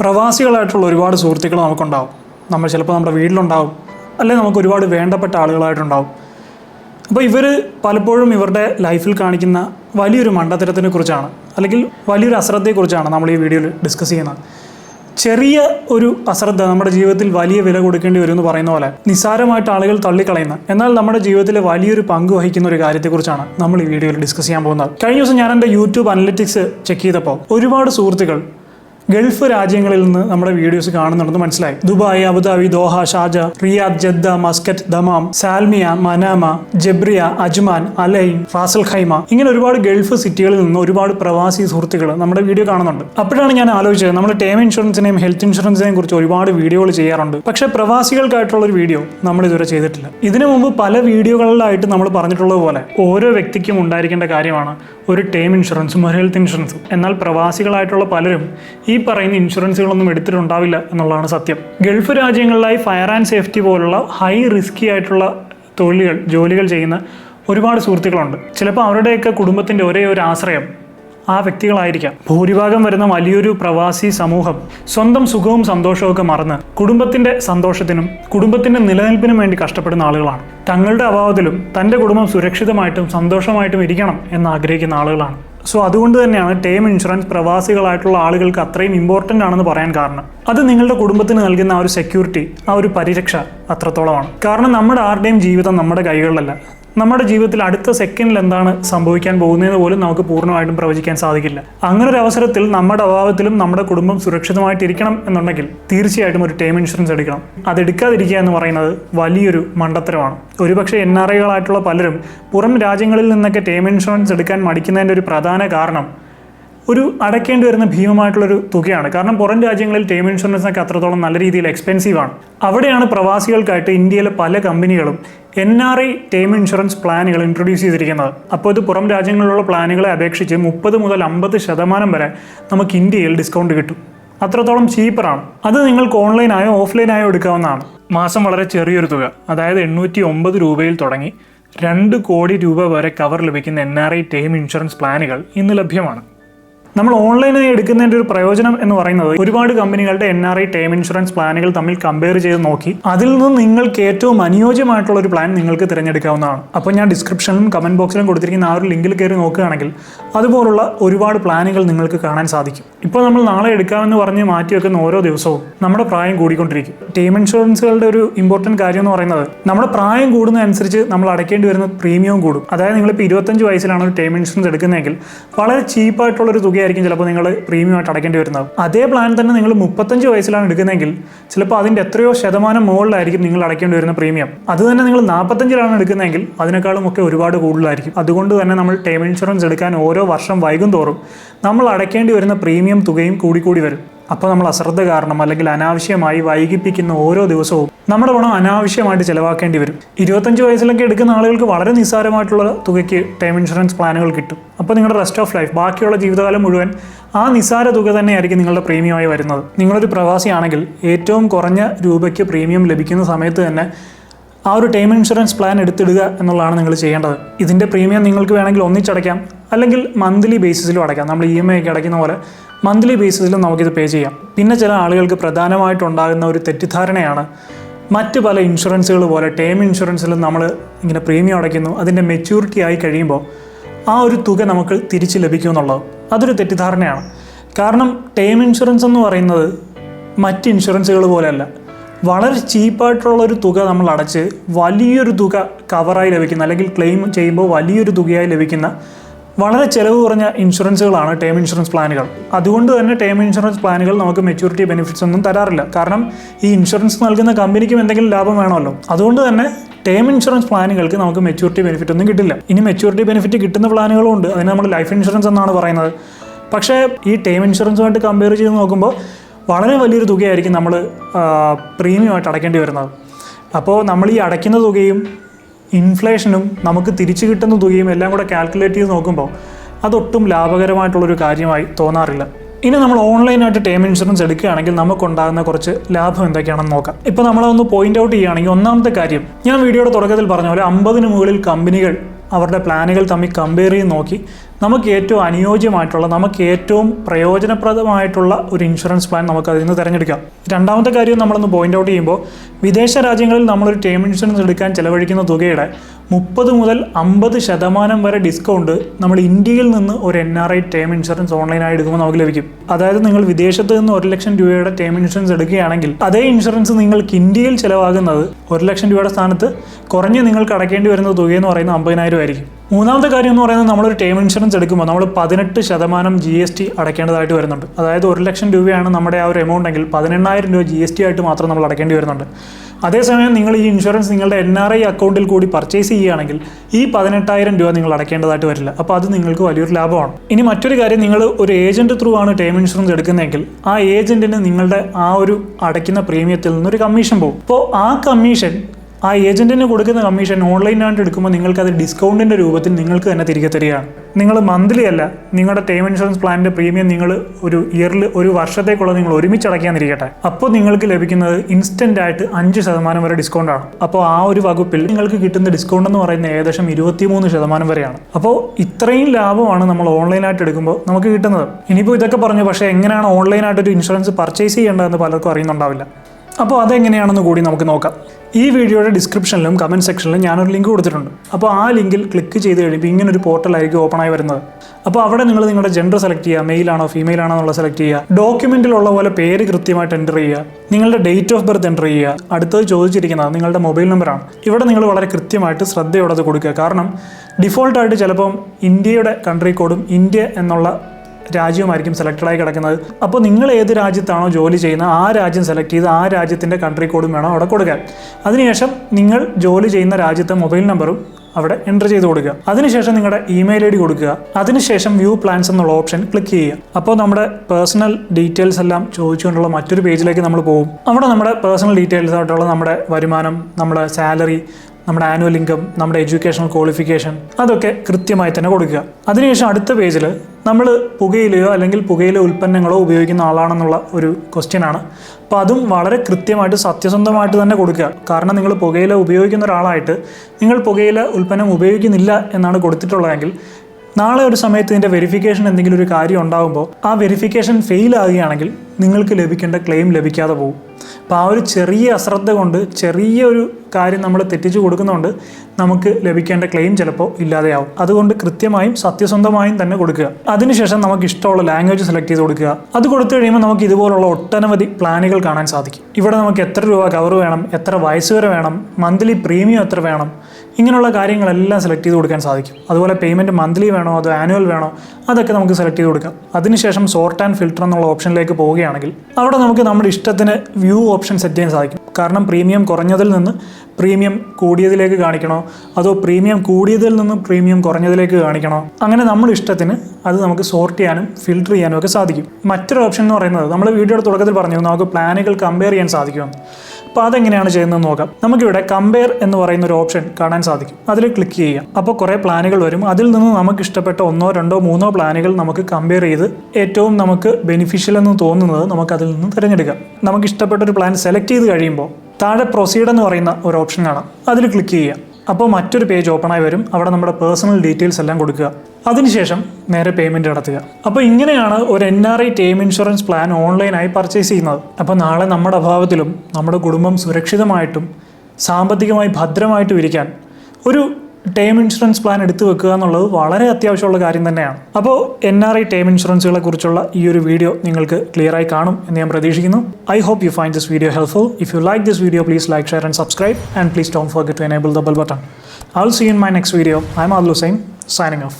പ്രവാസികളായിട്ടുള്ള ഒരുപാട് സുഹൃത്തുക്കൾ നമുക്കുണ്ടാവും. നമ്മൾ ചിലപ്പോൾ നമ്മുടെ വീട്ടിലുണ്ടാവും. അല്ലെങ്കിൽ നമുക്ക് ഒരുപാട് വേണ്ടപ്പെട്ട ആളുകളായിട്ടുണ്ടാവും. അപ്പോൾ ഇവർ പലപ്പോഴും ഇവരുടെ ലൈഫിൽ കാണിക്കുന്ന വലിയൊരു മണ്ടത്തരത്തിനെ കുറിച്ചാണ്. അല്ലെങ്കിൽ വലിയൊരു അശ്രദ്ധയെക്കുറിച്ചാണ് നമ്മൾ ഈ വീഡിയോയിൽ ഡിസ്കസ് ചെയ്യുന്നത്. ചെറിയ ഒരു അശ്രദ്ധ നമ്മുടെ ജീവിതത്തിൽ വലിയ വില കൊടുക്കേണ്ടി വരും എന്ന് പറയുന്ന പോലെ നിസ്സാരമായിട്ട് ആളുകൾ തള്ളിക്കളയുന്ന എന്നാൽ നമ്മുടെ ജീവിതത്തിൽ വലിയൊരു പങ്ക് വഹിക്കുന്ന ഒരു കാര്യത്തെക്കുറിച്ചാണ് നമ്മൾ ഈ വീഡിയോയിൽ ഡിസ്കസ് ചെയ്യാൻ പോകുന്നത്. കഴിഞ്ഞ ദിവസം ഞാൻ എന്റെ യൂട്യൂബ് അനലറ്റിക്സ് ചെക്ക് ചെയ്തപ്പോൾ ഒരുപാട് സുഹൃത്തുക്കൾ ഗൾഫ് രാജ്യങ്ങളിൽ നിന്ന് നമ്മുടെ വീഡിയോസ് കാണുന്നുണ്ടെന്ന് മനസ്സിലായി. Dubai Abu Dhabi Doha Shaja Riyadh Jeddah Muscat Dammam Salmiya Manama Jabriya Ajman Al Ain Ras al Khaimah. ഇങ്ങനെ ഒരുപാട് ഗൾഫ് സിറ്റികളിൽ നിന്ന് ഒരുപാട് പ്രവാസി സുഹൃത്തുക്കൾ നമ്മുടെ വീഡിയോ കാണുന്നുണ്ട്. അപ്പോഴാണ് ഞാൻ ആലോചിച്ചത് നമ്മൾ ടേം ഇൻഷുറൻസിനെയും ഹെൽത്ത് ഇൻഷുറൻസിനെയും കുറിച്ച് ഒരുപാട് വീഡിയോകൾ ചെയ്യാറുണ്ട്. പക്ഷേ പ്രവാസികൾക്കായിട്ടുള്ള ഒരു വീഡിയോ നമ്മൾ ഇതുവരെ ചെയ്തിട്ടില്ല. ഇതിനു മുമ്പ് പല വീഡിയോകളിലായിട്ട് നമ്മൾ പറഞ്ഞിട്ടുള്ളത് പോലെ ഓരോ വ്യക്തിക്കും ഉണ്ടായിരിക്കേണ്ട കാര്യമാണ് ഒരു ടേം ഇൻഷുറൻസും ഒരു ഹെൽത്ത് ഇൻഷുറൻസും. എന്നാൽ പ്രവാസികളായിട്ടുള്ള പലരും ഈ പറയുന്ന ഇൻഷുറൻസുകളൊന്നും എടുത്തിട്ടുണ്ടാവില്ല എന്നുള്ളതാണ് സത്യം. ഗൾഫ് രാജ്യങ്ങളിലായി ഫയർ ആൻഡ് സേഫ്റ്റി പോലുള്ള ഹൈ റിസ്കി ആയിട്ടുള്ള തൊഴിലുകൾ ജോലികൾ ചെയ്യുന്ന ഒരുപാട് സുഹൃത്തുക്കളുണ്ട്. ചിലപ്പോൾ അവരുടെയൊക്കെ കുടുംബത്തിന്റെ ഒരേ ഒരു ആശ്രയം ആ വ്യക്തികളായിരിക്കാം. ഭൂരിഭാഗം വരുന്ന വലിയൊരു പ്രവാസി സമൂഹം സ്വന്തം സുഖവും സന്തോഷവും ഒക്കെ മറന്ന് കുടുംബത്തിന്റെ സന്തോഷത്തിനും കുടുംബത്തിന്റെ നിലനിൽപ്പിനും വേണ്ടി കഷ്ടപ്പെടുന്ന ആളുകളാണ്. തങ്ങളുടെ അഭാവത്തിലും തന്റെ കുടുംബം സുരക്ഷിതമായിട്ടും സന്തോഷമായിട്ടും ഇരിക്കണം എന്ന് ആഗ്രഹിക്കുന്ന ആളുകളാണ്. സോ അതുകൊണ്ട് തന്നെയാണ് ടേം ഇൻഷുറൻസ് പ്രവാസികളായിട്ടുള്ള ആളുകൾക്ക് അത്രയും ഇമ്പോർട്ടന്റ് ആണെന്ന് പറയാൻ കാരണം. അത് നിങ്ങളുടെ കുടുംബത്തിന് നൽകുന്ന ആ ഒരു സെക്യൂരിറ്റി ആ ഒരു പരിരക്ഷ അത്രത്തോളമാണ്. കാരണം നമ്മുടെ ആരുടെയും ജീവിതം നമ്മുടെ കൈകളിലല്ല. നമ്മുടെ ജീവിതത്തിൽ അടുത്ത സെക്കൻഡിൽ എന്താണ് സംഭവിക്കാൻ പോകുന്നതെന്ന് പോലും നമുക്ക് പൂർണമായിട്ടും പ്രവചിക്കാൻ സാധിക്കില്ല. അങ്ങനെ ഒരു അവസരത്തിൽ നമ്മുടെ അഭാവത്തിലും നമ്മുടെ കുടുംബം സുരക്ഷിതമായിട്ടിരിക്കണം എന്നുണ്ടെങ്കിൽ തീർച്ചയായിട്ടും ഒരു ടേം ഇൻഷുറൻസ് എടുക്കണം. അത് എടുക്കാതിരിക്കുക എന്ന് പറയുന്നത് വലിയൊരു മണ്ടത്തരമാണ്. ഒരുപക്ഷെ എൻ ആർ ഐകളായിട്ടുള്ള പലരും പുറം രാജ്യങ്ങളിൽ നിന്നൊക്കെ ടേം ഇൻഷുറൻസ് എടുക്കാൻ മടിക്കുന്നതിന്റെ ഒരു പ്രധാന കാരണം ഒരു അടയ്ക്കേണ്ടി വരുന്ന ഭീമമായിട്ടുള്ളൊരു തുകയാണ്. കാരണം പുറം രാജ്യങ്ങളിൽ ടേം ഇൻഷുറൻസ് ഒക്കെ അത്രത്തോളം നല്ല രീതിയിൽ എക്സ്പെൻസീവാണ് അവിടെയാണ് പ്രവാസികൾക്കായിട്ട് ഇന്ത്യയിലെ പല കമ്പനികളും N R I term insurance പ്ലാനുകൾ ഇൻട്രൊഡ്യൂസ് ചെയ്തിരിക്കുന്നത്. അപ്പോൾ ഇത് പുറം രാജ്യങ്ങളിലുള്ള പ്ലാനുകളെ അപേക്ഷിച്ച് മുപ്പത് മുതൽ അമ്പത് ശതമാനം വരെ നമുക്ക് ഇന്ത്യയിൽ ഡിസ്കൗണ്ട് കിട്ടും. അത്രത്തോളം ചീപ്പറാണ് അത് നിങ്ങൾക്ക് ഓൺലൈനായോ ഓഫ്ലൈനായോ എടുക്കാവുന്നതാണ്. മാസം വളരെ ചെറിയൊരു തുക. അതായത് എണ്ണൂറ്റി ഒമ്പത് രൂപയിൽ തുടങ്ങി രണ്ട് കോടി രൂപ വരെ കവർ ലഭിക്കുന്ന N R I term insurance പ്ലാനുകൾ ഇന്ന് ലഭ്യമാണ്. നമ്മൾ ഓൺലൈനായി എടുക്കുന്നതിന്റെ ഒരു പ്രയോജനം എന്ന് പറയുന്നത് ഒരുപാട് കമ്പനികളുടെ N R I term insurance പ്ലാനുകൾ തമ്മിൽ കമ്പയർ ചെയ്ത് നോക്കി. അതിൽ നിന്ന് നിങ്ങൾക്ക് ഏറ്റവും അനുയോജ്യമായിട്ടുള്ള ഒരു പ്ലാൻ നിങ്ങൾക്ക് തിരഞ്ഞെടുക്കാവുന്നതാണ്. അപ്പോൾ ഞാൻ ഡിസ്ക്രിപ്ഷനിലും കമന്റ് ബോക്സിലും കൊടുത്തിരിക്കുന്ന ആ ഒരു ലിങ്കിൽ കയറി നോക്കുകയാണെങ്കിൽ അതുപോലുള്ള ഒരുപാട് പ്ലാനുകൾ നിങ്ങൾക്ക് കാണാൻ സാധിക്കും. ഇപ്പോൾ നമ്മൾ നാളെ എടുക്കാമെന്ന് പറഞ്ഞ് മാറ്റി വെക്കുന്ന ഓരോ ദിവസവും നമ്മുടെ പ്രായം കൂടിക്കൊണ്ടിരിക്കും. ടേം ഇൻഷുറൻസുകളുടെ ഒരു ഇമ്പോർട്ടന്റ് കാര്യം എന്ന് പറയുന്നത് നമ്മുടെ പ്രായം കൂടുന്നതനുസരിച്ച് നമ്മൾ അടയ്ക്കേണ്ടി വരുന്ന പ്രീമിയം കൂടും. അതായത് നിങ്ങളിപ്പോൾ ഇരുപത്തഞ്ച് വയസ്സിലാണ് ഒരു ടേം ഇൻഷുറൻസ് എടുക്കുന്നതെങ്കിൽ വളരെ ചീപ്പായിട്ടുള്ള ഒരു തുകയായിരിക്കും ചിലപ്പോൾ നിങ്ങൾ പ്രീമിയം ആയിട്ട് അടയ്ക്കേണ്ടി വരുന്നത്. അതേ പ്ലാൻ തന്നെ നിങ്ങൾ മുപ്പത്തഞ്ച് വയസ്സിലാണ് എടുക്കുന്നതെങ്കിൽ ചിലപ്പോൾ അതിന്റെ എത്രയോ ശതമാനം മുകളിലായിരിക്കും നിങ്ങൾ അടയ്ക്കേണ്ടി വരുന്ന പ്രീമിയം. അത് തന്നെ നിങ്ങൾ നാൽപ്പത്തഞ്ചിലാണ് എടുക്കുന്നതെങ്കിൽ അതിനേക്കാളും ഒക്കെ ഒരുപാട് കൂടുതലായിരിക്കും. അതുകൊണ്ട് തന്നെ നമ്മൾ ടേം ഇൻഷുറൻസ് എടുക്കാൻ ഓരോ വർഷം വൈകും തോറും നമ്മൾ അടയ്ക്കേണ്ടി വരുന്ന പ്രീമിയം തുകയും കൂടിക്കൂടി വരും. അപ്പോൾ നമ്മൾ അശ്രദ്ധ കാരണം അല്ലെങ്കിൽ അനാവശ്യമായി വൈകിപ്പിക്കുന്ന ഓരോ ദിവസവും നമ്മുടെ പണം അനാവശ്യമായിട്ട് ചിലവാക്കേണ്ടി വരും. ഇരുപത്തഞ്ച് വയസ്സിലൊക്കെ എടുക്കുന്ന ആളുകൾക്ക് വളരെ നിസ്സാരമായിട്ടുള്ള തുകയ്ക്ക് ടേം ഇൻഷുറൻസ് പ്ലാനുകൾ കിട്ടും. അപ്പോൾ നിങ്ങളുടെ റെസ്റ്റ് ഓഫ് ലൈഫ് ബാക്കിയുള്ള ജീവിതകാലം മുഴുവൻ ആ നിസ്സാര തുക തന്നെയായിരിക്കും നിങ്ങളുടെ പ്രീമിയമായി വരുന്നത്. നിങ്ങളൊരു പ്രവാസിയാണെങ്കിൽ ഏറ്റവും കുറഞ്ഞ രൂപയ്ക്ക് പ്രീമിയം ലഭിക്കുന്ന സമയത്ത് തന്നെ ആ ഒരു ടേം ഇൻഷുറൻസ് പ്ലാൻ എടുത്തിടുക എന്നുള്ളതാണ് നിങ്ങൾ ചെയ്യേണ്ടത്. ഇതിന്റെ പ്രീമിയം നിങ്ങൾക്ക് വേണമെങ്കിൽ ഒന്നിച്ചടയ്ക്കാം അല്ലെങ്കിൽ മന്ത്ലി ബേസിസിലും അടയ്ക്കാം. നമ്മൾ ഇ എം ഐ ഒക്കെ അടയ്ക്കുന്ന പോലെ മന്ത്ലി ബേസിസിലും നമുക്കിത് പേ ചെയ്യാം. പിന്നെ ചില ആളുകൾക്ക് പ്രധാനമായിട്ടുണ്ടാകുന്ന ഒരു തെറ്റിദ്ധാരണയാണ് മറ്റ് പല ഇൻഷുറൻസുകൾ പോലെ ടേം ഇൻഷുറൻസിലും നമ്മൾ ഇങ്ങനെ പ്രീമിയം അടയ്ക്കുന്നു. അതിന്റെ മെച്യൂരിറ്റി ആയി കഴിയുമ്പോൾ ആ ഒരു തുക നമുക്ക് തിരിച്ച് ലഭിക്കുമെന്നുള്ളത് അതൊരു തെറ്റിദ്ധാരണയാണ്. കാരണം ടേം ഇൻഷുറൻസ് എന്ന് പറയുന്നത് മറ്റ് ഇൻഷുറൻസുകൾ പോലെയല്ല. വളരെ ചീപ്പായിട്ടുള്ളൊരു തുക നമ്മൾ അടച്ച് വലിയൊരു തുക കവറായി ലഭിക്കുന്ന അല്ലെങ്കിൽ ക്ലെയിം ചെയ്യുമ്പോൾ വലിയൊരു തുകയായി ലഭിക്കുന്ന വളരെ ചിലവ് കുറഞ്ഞ ഇൻഷുറൻസുകളാണ് ടേം ഇൻഷുറൻസ് പ്ലാനുകൾ. അതുകൊണ്ട് തന്നെ ടേം ഇൻഷുറൻസ് പ്ലാനുകൾ നമുക്ക് മെച്യൂരിറ്റി ബെനിഫിറ്റ്സ് ഒന്നും തരാറില്ല. കാരണം ഈ ഇൻഷുറൻസ് നൽകുന്ന കമ്പനിക്കും എന്തെങ്കിലും ലാഭം വേണമല്ലോ. അതുകൊണ്ട് തന്നെ ടേം ഇൻഷുറൻസ് പ്ലാനുകൾക്ക് നമുക്ക് മെച്യൂരിറ്റി ബെനിഫിറ്റ് ഒന്നും കിട്ടില്ല. ഇനി മെച്യൂരിറ്റി ബെനിഫിറ്റ് കിട്ടുന്ന പ്ലാനുകളും ഉണ്ട്. അതിന് നമ്മൾ ലൈഫ് ഇൻഷുറൻസ് എന്നാണ് പറയുന്നത്. പക്ഷേ ഈ ടേം ഇൻഷുറൻസുമായിട്ട് കമ്പയർ ചെയ്ത് നോക്കുമ്പോൾ വളരെ വലിയൊരു തുകയായിരിക്കും നമ്മൾ പ്രീമിയമായിട്ട് അടയ്ക്കേണ്ടി വരുന്നത്. അപ്പോൾ നമ്മൾ ഈ അടയ്ക്കുന്ന തുകയും ഇൻഫ്ലേഷനും നമുക്ക് തിരിച്ചു കിട്ടുന്ന തുകയും എല്ലാം കൂടെ കാൽക്കുലേറ്റ് ചെയ്ത് നോക്കുമ്പോൾ അതൊട്ടും ലാഭകരമായിട്ടുള്ളൊരു കാര്യമായി തോന്നാറില്ല. ഇനി നമ്മൾ ഓൺലൈനായിട്ട് ടേം ഇൻഷുറൻസ് എടുക്കുകയാണെങ്കിൽ നമുക്കുണ്ടാകുന്ന കുറച്ച് ലാഭം എന്തൊക്കെയാണെന്ന് നോക്കാം. ഇപ്പോൾ നമ്മളൊന്ന് പോയിന്റ് ഔട്ട് ചെയ്യുകയാണെങ്കിൽ ഒന്നാമത്തെ കാര്യം ഞാൻ വീഡിയോയുടെ തുടക്കത്തിൽ പറഞ്ഞ പോലെ അമ്പതിന് മുകളിൽ കമ്പനികൾ അവരുടെ പ്ലാനുകൾ തമ്മിൽ കമ്പയർ ചെയ്ത് നോക്കി നമുക്ക് ഏറ്റവും അനുയോജ്യമായിട്ടുള്ള നമുക്ക് ഏറ്റവും പ്രയോജനപ്രദമായിട്ടുള്ള ഒരു ഇൻഷുറൻസ് പ്ലാൻ നമുക്ക് അതിൽ നിന്ന് തിരഞ്ഞെടുക്കാം. രണ്ടാമത്തെ കാര്യം നമ്മളൊന്ന് പോയിന്റ് ഔട്ട് ചെയ്യുമ്പോൾ വിദേശ രാജ്യങ്ങളിൽ നമ്മളൊരു ടേം ഇൻഷുറൻസ് എടുക്കാൻ ചിലവഴിക്കുന്ന തുകയുടെ മുപ്പത് മുതൽ അമ്പത് ശതമാനം വരെ ഡിസ്കൗണ്ട് നമ്മൾ ഇന്ത്യയിൽ നിന്ന് ഒരു N R I term insurance ഓൺലൈനായി എടുക്കുമ്പോൾ നമുക്ക് ലഭിക്കും. അതായത് നിങ്ങൾ വിദേശത്ത് നിന്ന് ഒരു ലക്ഷം രൂപയുടെ ടേം ഇൻഷുറൻസ് എടുക്കുകയാണെങ്കിൽ അതേ ഇൻഷുറൻസ് നിങ്ങൾക്ക് ഇന്ത്യയിൽ ചിലവാകുന്നത് ഒരു ലക്ഷം രൂപയുടെ സ്ഥാനത്ത് കുറഞ്ഞ് നിങ്ങൾക്ക് അടയ്ക്കേണ്ടി വരുന്ന തുകയെന്ന് പറയുന്നത് അമ്പതിനായിരം ആയിരിക്കും. മൂന്നാമത്തെ കാര്യം എന്ന് പറയുന്നത് നമ്മളൊരു ടേം ഇൻഷുറൻസ് എടുക്കുമ്പോൾ നമ്മൾ പതിനെട്ട് ശതമാനം ജി എസ് ടി അടയ്ക്കേണ്ടതായിട്ട് വരുന്നുണ്ട്. അതായത് ഒരു ലക്ഷം രൂപയാണ് നമ്മുടെ ആ ഒരു എമൗണ്ട് എങ്കിൽ പതിനെണ്ണായിരം രൂപ ജി എസ് ടി ആയിട്ട് മാത്രം നമ്മൾ അടയ്ക്കേണ്ടി വരുന്നുണ്ട്. അതേസമയം നിങ്ങൾ ഈ ഇൻഷുറൻസ് നിങ്ങളുടെ എൻ ആർ ഐ അക്കൗണ്ടിൽ കൂടി പർച്ചേസ് ചെയ്യുകയാണെങ്കിൽ ഈ പതിനെട്ടായിരം രൂപ നിങ്ങൾ അടയ്ക്കേണ്ടതായിട്ട് വരില്ല. അപ്പോൾ അത് നിങ്ങൾക്ക് വലിയൊരു ലാഭമാണ്. ഇനി മറ്റൊരു കാര്യം നിങ്ങൾ ഒരു ഏജന്റ് ത്രൂ ആണ് ടേം ഇൻഷുറൻസ് എടുക്കുന്നതെങ്കിൽ ആ ഏജന്റിന് നിങ്ങളുടെ ആ ഒരു അടയ്ക്കുന്ന പ്രീമിയത്തിൽ നിന്നൊരു കമ്മീഷൻ പോകും. അപ്പോൾ ആ കമ്മീഷൻ ആ ഏജന്റിന് കൊടുക്കുന്ന കമ്മീഷൻ ഓൺലൈനായിട്ട് എടുക്കുമ്പോൾ നിങ്ങൾക്ക് അത് ഡിസ്കൗണ്ടിന്റെ രൂപത്തിൽ നിങ്ങൾക്ക് തന്നെ തിരികെ തരികയാണ്. നിങ്ങൾ മന്ത്ലി അല്ല നിങ്ങളുടെ ടേം ഇൻഷുറൻസ് പ്ലാനിന്റെ പ്രീമിയം നിങ്ങൾ ഒരു ഇയറിൽ ഒരു വർഷത്തേക്കുള്ള നിങ്ങൾ ഒരുമിച്ച് അടയ്ക്കാന്നിരിക്കട്ടെ അപ്പോൾ നിങ്ങൾക്ക് ലഭിക്കുന്നത് ഇൻസ്റ്റന്റ് ആയിട്ട് അഞ്ച് ശതമാനം വരെ ഡിസ്കൗണ്ട് ആണ്. അപ്പോൾ ആ ഒരു വകുപ്പിൽ നിങ്ങൾക്ക് കിട്ടുന്ന ഡിസ്കൗണ്ട് എന്ന് പറയുന്നത് ഏകദേശം ഇരുപത്തിമൂന്ന് ശതമാനം വരെയാണ്. അപ്പോൾ ഇത്രയും ലാഭമാണ് നമ്മൾ ഓൺലൈനായിട്ട് എടുക്കുമ്പോൾ നമുക്ക് കിട്ടുന്നത്. ഇനിയിപ്പോൾ ഇതൊക്കെ പറഞ്ഞു പക്ഷേ എങ്ങനെയാണ് ഓൺലൈനായിട്ട് ഒരു ഇൻഷുറൻസ് പർച്ചേസ് ചെയ്യേണ്ടതെന്ന് പലർക്കും അറിയുന്നുണ്ടാവില്ല. അപ്പോൾ അതെങ്ങനെയാണെന്ന് കൂടി നമുക്ക് നോക്കാം. ഈ വീഡിയോയുടെ ഡിസ്ക്രിപ്ഷനിലും കമന്റ് സെക്ഷനിലും ഞാനൊരു ലിങ്ക് കൊടുത്തിട്ടുണ്ട്. അപ്പോൾ ആ ലിങ്കിൽ ക്ലിക്ക് ചെയ്ത് കഴിയുമ്പോൾ ഇങ്ങനെ ഒരു പോർട്ടലായിരിക്കും ഓപ്പൺ ആയി വരുന്നത്. അപ്പോൾ അവിടെ നിങ്ങൾ നിങ്ങളുടെ ജെൻഡർ സെലക്ട് ചെയ്യുക മെയിൽ ആണോ ഫീമെയിൽ ആണോ എന്നുള്ള സെലക്ട് ചെയ്യുക. ഡോക്യുമെന്റിലുള്ള പോലെ പേര് കൃത്യമായിട്ട് എന്റർ ചെയ്യുക. നിങ്ങളുടെ ഡേറ്റ് ഓഫ് ബർത്ത് എന്റർ ചെയ്യുക. അടുത്തത് ചോദിച്ചിരിക്കുന്നത് നിങ്ങളുടെ മൊബൈൽ നമ്പറാണ് ഇവിടെ നിങ്ങൾ വളരെ കൃത്യമായിട്ട് ശ്രദ്ധയോടെ കൊടുക്കുക. കാരണം ഡിഫോൾട്ടായിട്ട് ചിലപ്പം ഇന്ത്യയുടെ കൺട്രി കോഡും ഇന്ത്യ എന്നുള്ള രാജ്യവുമായിരിക്കും സെലക്റ്റഡായി കിടക്കുന്നത്. അപ്പോൾ നിങ്ങൾ ഏത് രാജ്യത്താണോ ജോലി ചെയ്യുന്നത് ആ രാജ്യം സെലക്ട് ചെയ്ത് ആ രാജ്യത്തിന്റെ കൺട്രി കോഡും വേണം അവിടെ കൊടുക്കാൻ. അതിനുശേഷം നിങ്ങൾ ജോലി ചെയ്യുന്ന രാജ്യത്തെ മൊബൈൽ നമ്പറും അവിടെ എന്റർ ചെയ്ത് കൊടുക്കുക. അതിനുശേഷം നിങ്ങളുടെ ഇമെയിൽ ഐ ഡി കൊടുക്കുക. അതിനുശേഷം വ്യൂ പ്ലാൻസ് എന്നുള്ള ഓപ്ഷൻ ക്ലിക്ക് ചെയ്യുക. അപ്പോൾ നമ്മുടെ പേഴ്സണൽ ഡീറ്റെയിൽസ് എല്ലാം ചോദിച്ചുകൊണ്ടുള്ള മറ്റൊരു പേജിലേക്ക് നമ്മൾ പോകും. അവിടെ നമ്മുടെ പേഴ്സണൽ ഡീറ്റെയിൽസ് ആയിട്ടുള്ള നമ്മുടെ വരുമാനം നമ്മുടെ സാലറി നമ്മുടെ ആനുവൽ ഇൻകം നമ്മുടെ എഡ്യൂക്കേഷണൽ ക്വാളിഫിക്കേഷൻ അതൊക്കെ കൃത്യമായി തന്നെ കൊടുക്കുക. അതിനുശേഷം അടുത്ത പേജിൽ നമ്മൾ പുകയിലയോ അല്ലെങ്കിൽ പുകയിലെ ഉൽപ്പന്നങ്ങളോ ഉപയോഗിക്കുന്ന ആളാണെന്നുള്ള ഒരു ക്വസ്റ്റ്യൻ ആണ്. അപ്പോൾ അതും വളരെ കൃത്യമായിട്ട് സത്യസന്ധമായിട്ട് തന്നെ കൊടുക്കുക. കാരണം നിങ്ങൾ പുകയില ഉപയോഗിക്കുന്ന ഒരാളായിട്ട് നിങ്ങൾ പുകയില ഉൽപ്പന്നം ഉപയോഗിക്കുന്നില്ല എന്നാണ് കൊടുത്തിട്ടുള്ളതെങ്കിൽ നാളെ ഒരു സമയത്ത് ഇതിന്റെ വെരിഫിക്കേഷൻ എന്തെങ്കിലും ഒരു കാര്യം ഉണ്ടാകുമ്പോൾ ആ വെരിഫിക്കേഷൻ ഫെയിൽ ആകുകയാണെങ്കിൽ നിങ്ങൾക്ക് ലഭിക്കേണ്ട ക്ലെയിം ലഭിക്കാതെ പോകും അപ്പോൾ ആ ഒരു ചെറിയ അശ്രദ്ധ കൊണ്ട് ചെറിയ ഒരു കാര്യം നമ്മൾ തെറ്റിച്ചു കൊടുക്കുന്നതുകൊണ്ട് നമുക്ക് ലഭിക്കേണ്ട ക്ലെയിം ചിലപ്പോൾ ഇല്ലാതെയാവും. അതുകൊണ്ട് കൃത്യമായും സത്യസന്ധമായും തന്നെ കൊടുക്കുക. അതിനുശേഷം നമുക്ക് ഇഷ്ടമുള്ള ലാംഗ്വേജ് സെലക്ട് ചെയ്ത് കൊടുക്കുക. അത് കൊടുത്തു കഴിയുമ്പോൾ നമുക്ക് ഇതുപോലുള്ള ഒട്ടനവധി പ്ലാനുകൾ കാണാൻ സാധിക്കും. ഇവിടെ നമുക്ക് എത്ര രൂപ കവർ വേണം എത്ര വയസ്സ് വരെ വേണം മന്ത്ലി പ്രീമിയം എത്ര വേണം ഇങ്ങനെയുള്ള കാര്യങ്ങളെല്ലാം സെലക്ട് ചെയ്ത് കൊടുക്കാൻ സാധിക്കും. അതുപോലെ പേയ്മെന്റ് മന്ത്ലി വേണോ അതോ ആനുവൽ വേണോ അതൊക്കെ നമുക്ക് സെലക്ട് ചെയ്ത് കൊടുക്കാം. അതിനുശേഷം സോർട്ട് ആൻഡ് ഫിൽറ്റർ എന്നുള്ള ഓപ്ഷനിലേക്ക് പോവുകയാണെങ്കിൽ അവിടെ നമുക്ക് നമ്മുടെ ഇഷ്ടത്തിന് വ്യൂ ഓപ്ഷൻ സെറ്റ് ചെയ്യാൻ സാധിക്കും. കാരണം പ്രീമിയം കുറഞ്ഞതിൽ നിന്ന് പ്രീമിയം കൂടിയതിലേക്ക് കാണിക്കണോ? അതോ പ്രീമിയം കൂടിയതിൽ നിന്ന് പ്രീമിയം കുറഞ്ഞതിലേക്ക് കാണിക്കണോ? അങ്ങനെ നമ്മുടെ ഇഷ്ടത്തിന് അത് നമുക്ക് സോർട്ട് ചെയ്യാനും ഫിൽട്ടർ ചെയ്യാനും ഒക്കെ സാധിക്കും. മറ്റൊരു ഓപ്ഷൻ എന്ന് പറയുന്നത് നമ്മൾ വീഡിയോയുടെ തുടക്കത്തിൽ പറഞ്ഞു നമുക്ക് പ്ലാനുകൾ കമ്പയർ ചെയ്യാൻ സാധിക്കുമെന്ന്. അപ്പോൾ അതെങ്ങനെയാണ് ചെയ്യുന്നത് നോക്കാം. നമുക്കിവിടെ കമ്പയർ എന്ന് പറയുന്ന ഒരു ഓപ്ഷൻ കാണാൻ സാധിക്കും. അതിൽ ക്ലിക്ക് ചെയ്യാം അപ്പോൾ കുറേ പ്ലാനുകൾ വരും. അതിൽ നിന്ന് നമുക്ക് ഇഷ്ടപ്പെട്ട ഒന്നോ രണ്ടോ മൂന്നോ പ്ലാനുകൾ നമുക്ക് കമ്പയർ ചെയ്ത് ഏറ്റവും നമുക്ക് ബെനിഫിഷ്യൽ എന്ന് തോന്നുന്നത് നമുക്ക് അതിൽ നിന്ന് തിരഞ്ഞെടുക്കാം. നമുക്ക് ഇഷ്ടപ്പെട്ട ഒരു പ്ലാൻ സെലക്ട് ചെയ്ത് കഴിയുമ്പോൾ താഴെ പ്രൊസീഡ് എന്ന് പറയുന്ന ഒരു ഓപ്ഷൻ കാണാം. അതിൽ ക്ലിക്ക് ചെയ്യാം അപ്പോൾ മറ്റൊരു പേജ് ഓപ്പൺ ആയി വരും. അവിടെ നമ്മുടെ പേഴ്സണൽ ഡീറ്റെയിൽസ് എല്ലാം കൊടുക്കുക. അതിനുശേഷം നേരെ പേയ്മെന്റ് നടത്തുക. അപ്പോൾ ഇങ്ങനെയാണ് ഒരു N R I term insurance plan ഓൺലൈനായി പർച്ചേസ് ചെയ്യുന്നത്. അപ്പോൾ നാളെ നമ്മുടെ അഭാവത്തിലും നമ്മുടെ കുടുംബം സുരക്ഷിതമായിട്ടും സാമ്പത്തികമായി ഭദ്രമായിട്ടും ഇരിക്കാൻ ഒരു ടേം ഇൻഷുറൻസ് പ്ലാൻ എടുത്തു വെക്കുക എന്നുള്ളത് വളരെ അത്യാവശ്യമുള്ള കാര്യം തന്നെയാണ്. അപ്പോൾ എൻ ആർ ഐ ടേം ഇൻഷുറൻസുകളെ കുറിച്ചുള്ള ഈ ഒരു വീഡിയോ നിങ്ങൾക്ക് ക്ലിയർ ആയി കാണും എന്ന് ഞാൻ പ്രതീക്ഷിക്കുന്നു. I hope you find this video helpful if you like this video please like share and subscribe and please don't forget to enable the bell button I will see in my next video I'm Al Hussain signing off